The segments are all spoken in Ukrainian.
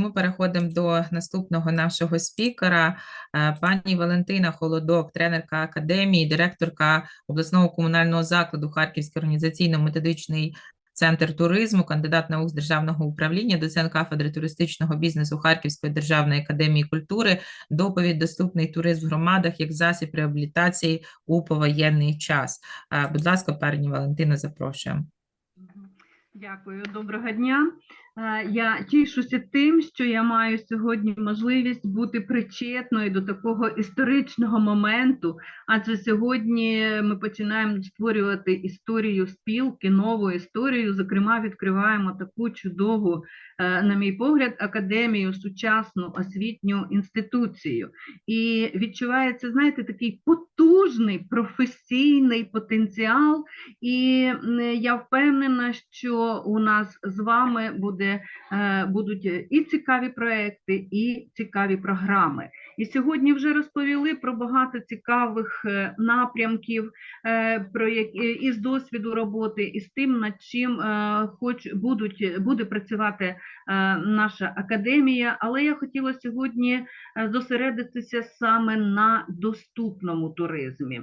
Ми переходимо до наступного нашого спікера, Е, пані Валентина Холодок, тренерка академії, директорка обласного комунального закладу Харківський організаційно-методичний центр туризму, кандидат наук з державного управління, доцент кафедри туристичного бізнесу Харківської державної академії культури, доповідь доступний туризм в громадах як засіб реабілітації у повоєнний час. Е, Будь ласка, пані Валентина, запрошуємо. Дякую, доброго дня. Е, Я тішуся тим, що я маю сьогодні можливість бути причетною до такого історичного моменту, адже сьогодні ми починаємо створювати історію спілки, нову історію. Зокрема, відкриваємо таку чудову, е, на мій погляд, академію, сучасну освітню інституцію. І відчувається, знаєте, такий потужний професійний потенціал. І я впевнена, що у нас з вами буде, е, будуть і цікаві проекти, і цікаві програми. І сьогодні вже розповіли про багато цікавих е, напрямків, е, про які із досвіду роботи, і з тим, над чим е, хоч будуть буде працювати е, наша академія. Але я хотіла сьогодні е, зосередитися саме на доступному туризмі.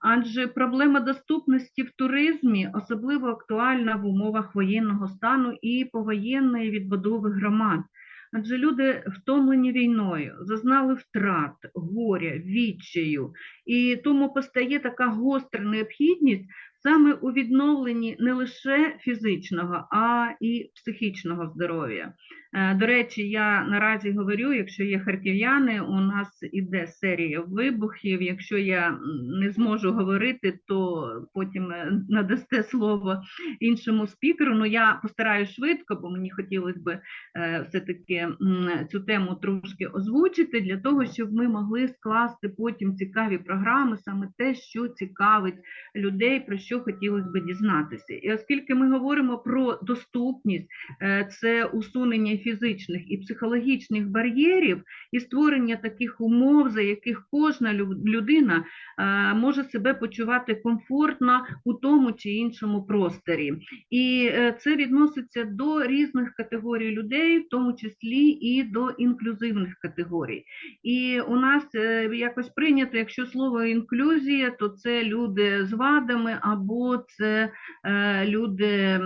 Адже проблема доступності в туризмі особливо актуальна в умовах воєнного стану і повоєнної відбудови громад. Адже люди втомлені війною, зазнали втрат, горя, відчаю, і тому постає така гостра необхідність саме у відновленні не лише фізичного, а і психічного здоров'я. Е, До речі, я наразі говорю, якщо є харків'яни, у нас іде серія вибухів. Якщо я не зможу говорити, то потім е, надасте слово іншому спікеру. Ну я постараюсь швидко, бо мені хотілося б е, все-таки цю тему трошки озвучити для того, щоб ми могли скласти потім цікаві програми, саме те, що цікавить людей, про що хотілося б дізнатися. І оскільки ми говоримо про доступність, це усунення фізичних і психологічних бар'єрів і створення таких умов, за яких кожна людина е, може себе почувати комфортно у тому чи іншому просторі. І е, це відноситься до різних категорій людей, в тому числі і до інклюзивних категорій. І у нас е, якось прийнято, якщо слово інклюзія, то це люди з вадами або це люди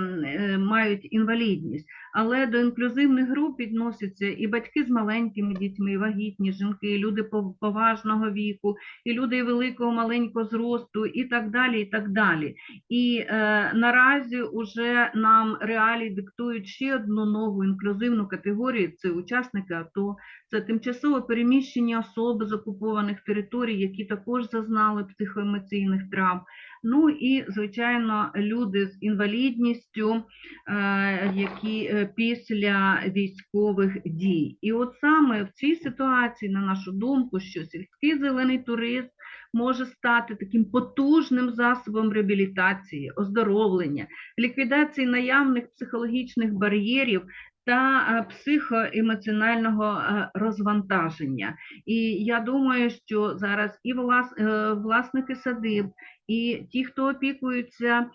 мають інвалідність. Але до інклюзивних груп відносяться і батьки з маленькими дітьми, і вагітні жінки, і люди поважного віку, і люди великого маленького зросту, і так далі. І так далі. І е, наразі уже нам реалії диктують ще одну нову інклюзивну категорію: це учасники АТО, це тимчасово переміщені особи з окупованих територій, які також зазнали психоемоційних травм. Ну і звичайно, люди з інвалідністю, е, які е, після військових дій. І от саме в цій ситуації, на нашу думку, що сільський зелений туризм може стати таким потужним засобом реабілітації, оздоровлення, ліквідації наявних психологічних бар'єрів. Та е, психоемоціонального е, розвантаження. І я думаю, що зараз і е, власники садиб, і ті, хто опікуються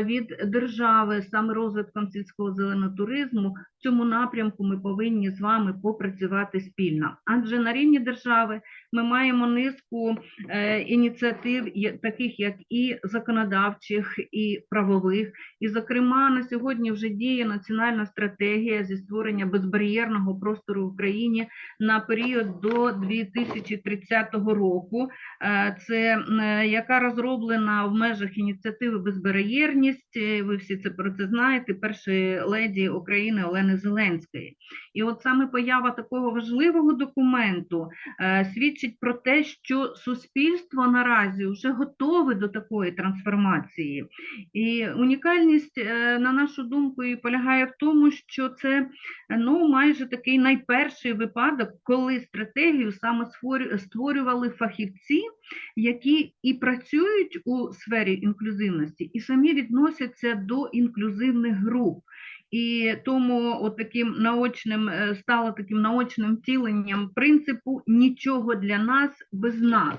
від держави саме розвитком сільського зеленого туризму, цьому напрямку ми повинні з вами попрацювати спільно. Адже на рівні держави ми маємо низку е, ініціатив, таких як і законодавчих, і правових. І, зокрема, на сьогодні вже діє національна стратегія зі створення безбар'єрного простору в Україні на період до 2030 року. Е, Це е, яка розроблена в межах ініціативи Безбар'єрність. Ви всі це про це знаєте. Першої леді України Олени Зеленської. І от саме поява такого важливого документу е, свідчить про те, що суспільство наразі вже готове до такої трансформації. І унікальність, е, на нашу думку, і полягає в тому, що це ну, майже такий найперший випадок, коли стратегію саме створювали фахівці, які і працюють у сфері інклюзивності, і самі відносяться до інклюзивних груп. І тому от таким наочним е, стало таким наочним втіленням принципу нічого для нас без нас.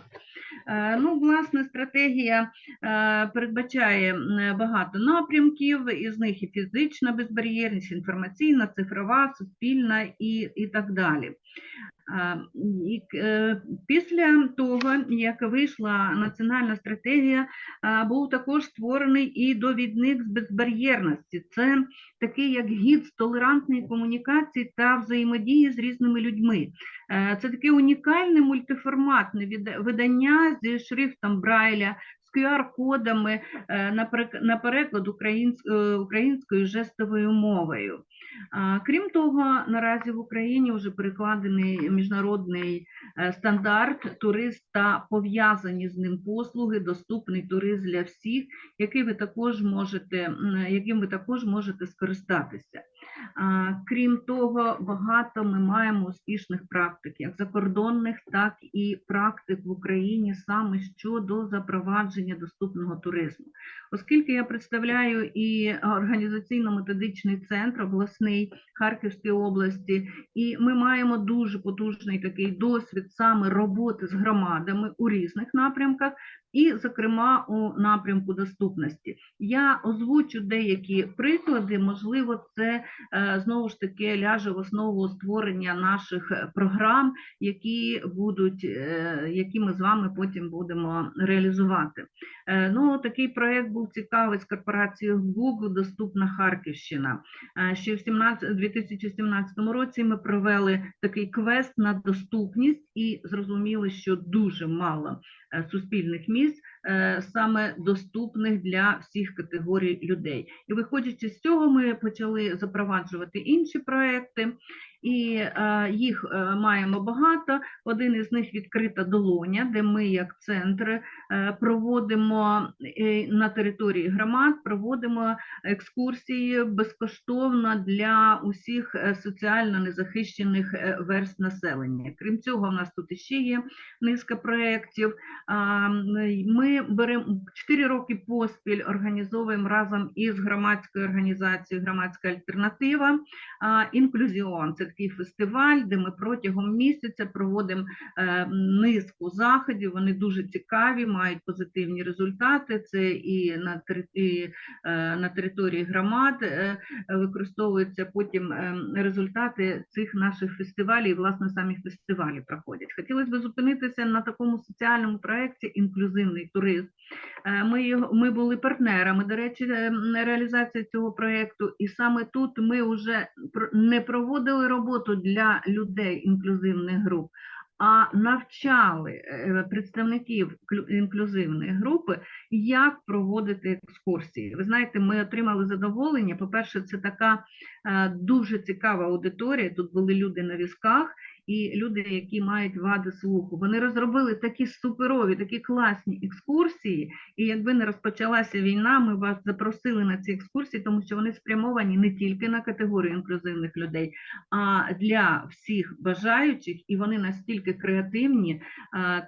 Е, Ну, власне, стратегія е, передбачає багато напрямків, із них і фізична безбар'єрність, інформаційна, цифрова, суспільна і, і так далі. Е, Після того, як вийшла національна стратегія, був також створений і довідник з безбар'єрності. Це такий як гід з толерантної комунікації та взаємодії з різними людьми. Е, Це таке унікальне мультиформатне видання зі шрифтом Брайля, з QR-кодами е, на переклад е, українською жестовою мовою. Крім того, наразі в Україні вже перекладений міжнародний е, стандарт турист та пов'язані з ним послуги, доступний турист для всіх, який ви також можете, яким ви також можете скористатися. Крім того, багато ми маємо успішних практик, як закордонних, так і практик в Україні саме щодо запровадження доступного туризму. Оскільки я представляю і організаційно-методичний центр обласний Харківської області, і ми маємо дуже потужний такий досвід саме роботи з громадами у різних напрямках, і, зокрема, у напрямку доступності. Я озвучу деякі приклади, можливо, це знову ж таки ляже в основу створення наших е, програм, які будуть, е, які ми з вами потім будемо реалізувати. Е, Ну, такий проект був цікавий з корпорацією Google Доступна Харківщина. Е, Ще в 17 2017 році ми провели такий квест на доступність і зрозуміли, що дуже мало е, суспільних місць е, саме доступних для всіх категорій людей. І виходячи з цього, ми почали запроваджувати інші проекти. І е, їх е, маємо багато. Один із них відкрита долоня, де ми, як центр, е, проводимо на території громад, проводимо екскурсії безкоштовно для усіх соціально незахищених верст населення. Крім цього, в нас тут іще є низка проєктів. Ми беремо 4 роки поспіль, організовуємо разом із громадською організацією Громадська альтернатива Інклюзіон. Це такий фестиваль, де ми протягом місяця проводимо е, низку заходів. Вони дуже цікаві, мають позитивні результати. Це і на і, е, на території громад е, використовуються потім результати цих наших фестивалів, власне, самі фестивалі проходять. Хотілося б зупинитися на такому соціальному проєкті інклюзивний туризм. Ми, ми були партнерами, до речі, реалізації цього проєкту, і саме тут ми вже не проводили роботу для людей інклюзивних груп, а навчали е, представників інклюзивної групи, як проводити екскурсії. Ви знаєте, ми отримали задоволення. По-перше, це така е, дуже цікава аудиторія. Тут були люди на візках і люди, які мають вади слуху. Вони розробили такі суперові, такі класні екскурсії. І якби не розпочалася війна, ми вас запросили на ці екскурсії, тому що вони спрямовані не тільки на категорію інклюзивних людей, а для всіх бажаючих, і вони настільки креативні.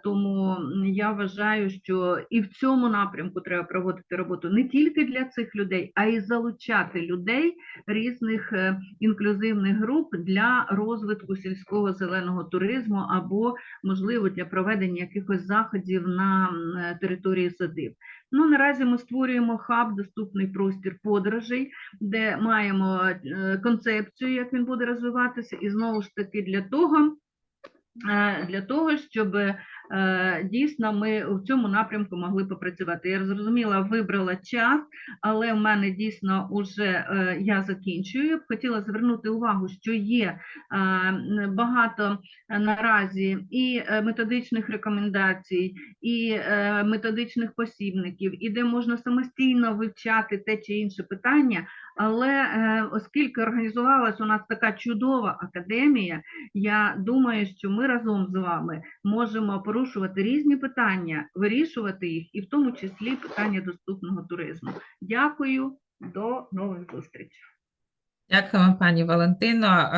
Тому я вважаю, що і в цьому напрямку треба проводити роботу не тільки для цих людей, а й залучати людей різних е, інклюзивних груп для розвитку сільського зеленого туризму або, можливо, для проведення якихось заходів на е, території садиб. Ну, наразі ми створюємо хаб, доступний простір подорожей, де маємо е, концепцію, як він буде розвиватися, і знову ж таки для того, е, для того, щоб дійсно ми в цьому напрямку могли попрацювати. Я зрозуміла, вибрала час, але в мене дійсно вже я закінчую. Хотіла звернути увагу, що є е, багато е, наразі і е, методичних рекомендацій, і е, методичних посібників, і де можна самостійно вивчати те чи інше питання. Але е, оскільки організувалась у нас така чудова академія, я думаю, що ми разом з вами можемо порушувати різні питання, вирішувати їх, і в тому числі питання доступного туризму. Дякую, до нових зустрічей. Дякуємо, пані Валентино.